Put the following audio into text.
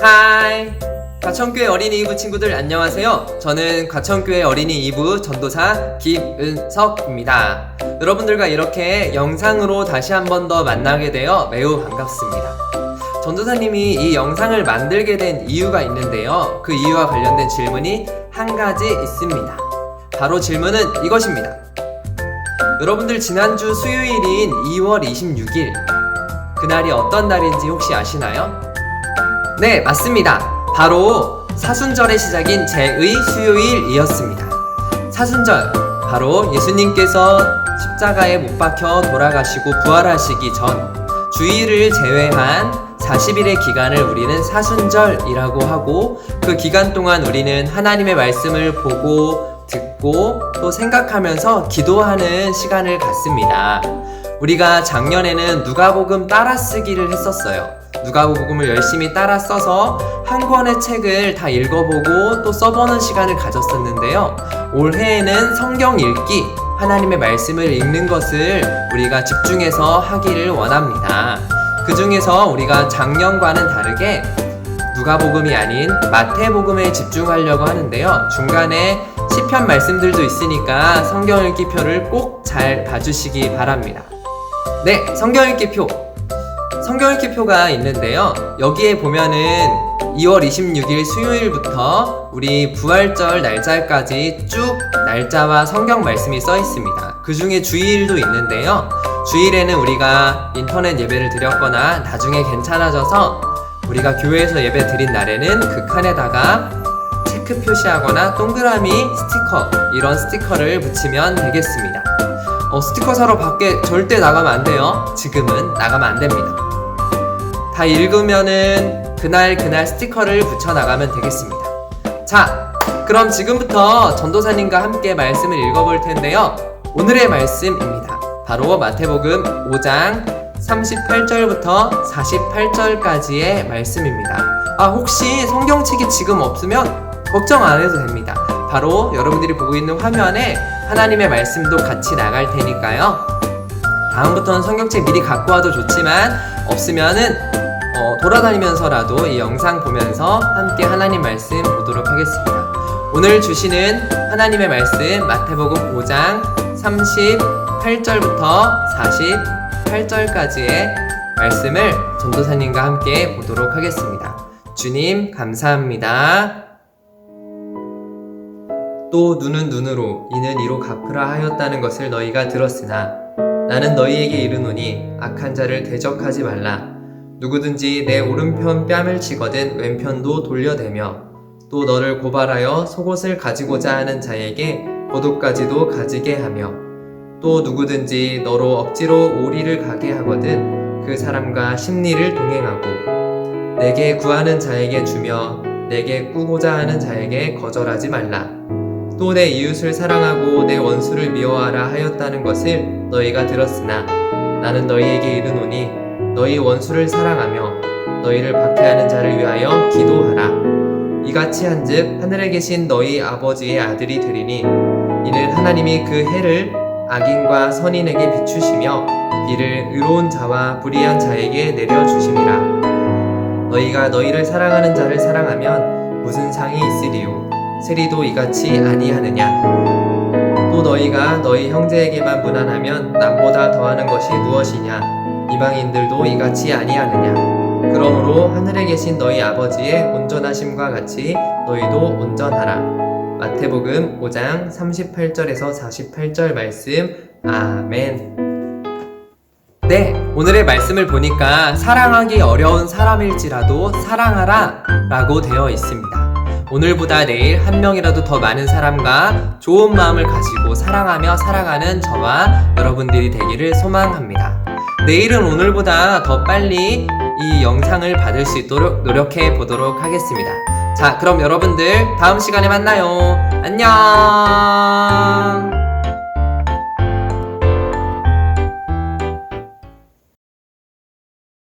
하이! 과천교회 어린이 2부 친구들 안녕하세요. 저는 과천교회 어린이 2부 전도사 김은석입니다. 여러분들과 이렇게 영상으로 다시 한 번 더 만나게 되어 매우 반갑습니다. 전도사님이 이 영상을 만들게 된 이유가 있는데요. 그 이유와 관련된 질문이 한 가지 있습니다. 바로 질문은 이것입니다. 여러분들 지난주 수요일인 2월 26일 그날이 어떤 날인지 혹시 아시나요? 네, 맞습니다. 바로 사순절의 시작인 제2 수요일이었습니다. 사순절, 바로 예수님께서 십자가에 못 박혀 돌아가시고 부활하시기 전 주일을 제외한 40일의 기간을 우리는 사순절이라고 하고 그 기간 동안 우리는 하나님의 말씀을 보고 듣고 또 생각하면서 기도하는 시간을 갖습니다. 우리가 작년에는 누가복음 따라 쓰기를 했었어요. 누가복음을 열심히 따라 써서 한 권의 책을 다 읽어보고 또 써보는 시간을 가졌었는데요. 올해에는 성경 읽기, 하나님의 말씀을 읽는 것을 우리가 집중해서 하기를 원합니다. 그 중에서 우리가 작년과는 다르게 누가복음이 아닌 마태복음에 집중하려고 하는데요. 중간에 시편 말씀들도 있으니까 성경 읽기표를 꼭 잘 봐주시기 바랍니다. 네, 성경 읽기표. 성경 읽기표가 있는데요. 여기에 보면은 2월 26일 수요일부터 우리 부활절 날짜까지 쭉 날짜와 성경 말씀이 써 있습니다. 그 중에 주일도 있는데요. 주일에는 우리가 인터넷 예배를 드렸거나 나중에 괜찮아져서 우리가 교회에서 예배 드린 날에는 그 칸에다가 체크 표시하거나 동그라미 스티커 이런 스티커를 붙이면 되겠습니다. 어, 스티커 사러 밖에 절대 나가면 안 돼요. 지금은 나가면 안 됩니다. 다 읽으면은 그날 그날 스티커를 붙여 나가면 되겠습니다. 자, 그럼 지금부터 전도사님과 함께 말씀을 읽어볼 텐데요. 오늘의 말씀입니다. 바로 마태복음 5장 38절부터 48절까지의 말씀입니다. 아, 혹시 성경책이 지금 없으면 걱정 안 해도 됩니다. 바로 여러분들이 보고 있는 화면에 하나님의 말씀도 같이 나갈 테니까요. 다음부터는 성경책 미리 갖고 와도 좋지만 없으면은 어, 돌아다니면서라도 이 영상 보면서 함께 하나님 말씀 보도록 하겠습니다. 오늘 주시는 하나님의 말씀 마태복음 5장 38절부터 48절까지의 말씀을 전도사님과 함께 보도록 하겠습니다. 주님 감사합니다. 또 눈은 눈으로 이는 이로 갚으라 하였다는 것을 너희가 들었으나 나는 너희에게 이르노니 악한 자를 대적하지 말라 누구든지 내 오른편 뺨을 치거든 왼편도 돌려대며 또 너를 고발하여 속옷을 가지고자 하는 자에게 겉옷까지도 가지게 하며 또 누구든지 너로 억지로 오리를 가게 하거든 그 사람과 심리를 동행하고 내게 구하는 자에게 주며 내게 꾸고자 하는 자에게 거절하지 말라. 또 내 이웃을 사랑하고 내 원수를 미워하라 하였다는 것을 너희가 들었으나 나는 너희에게 이르노니 너희 원수를 사랑하며 너희를 박해하는 자를 위하여 기도하라. 이같이 한즉 하늘에 계신 너희 아버지의 아들이 되리니 이는 하나님이 그 해를 악인과 선인에게 비추시며 비를 의로운 자와 불의한 자에게 내려 주심이라. 너희가 너희를 사랑하는 자를 사랑하면 무슨 상이 있으리요? 세리도 이같이 아니하느냐? 또 너희가 너희 형제에게만 무난하면 남보다 더하는 것이 무엇이냐 이방인들도 이같이 아니하느냐 그러므로 하늘에 계신 너희 아버지의 온전하심과 같이 너희도 온전하라 마태복음 5장 38절에서 48절 말씀 아멘 네, 오늘의 말씀을 보니까 사랑하기 어려운 사람일지라도 사랑하라 라고 되어 있습니다. 오늘보다 내일 한 명이라도 더 많은 사람과 좋은 마음을 가지고 사랑하며 살아가는 저와 여러분들이 되기를 소망합니다. 내일은 오늘보다 더 빨리 이 영상을 받을 수 있도록 노력해 보도록 하겠습니다. 자, 그럼 여러분들 다음 시간에 만나요. 안녕!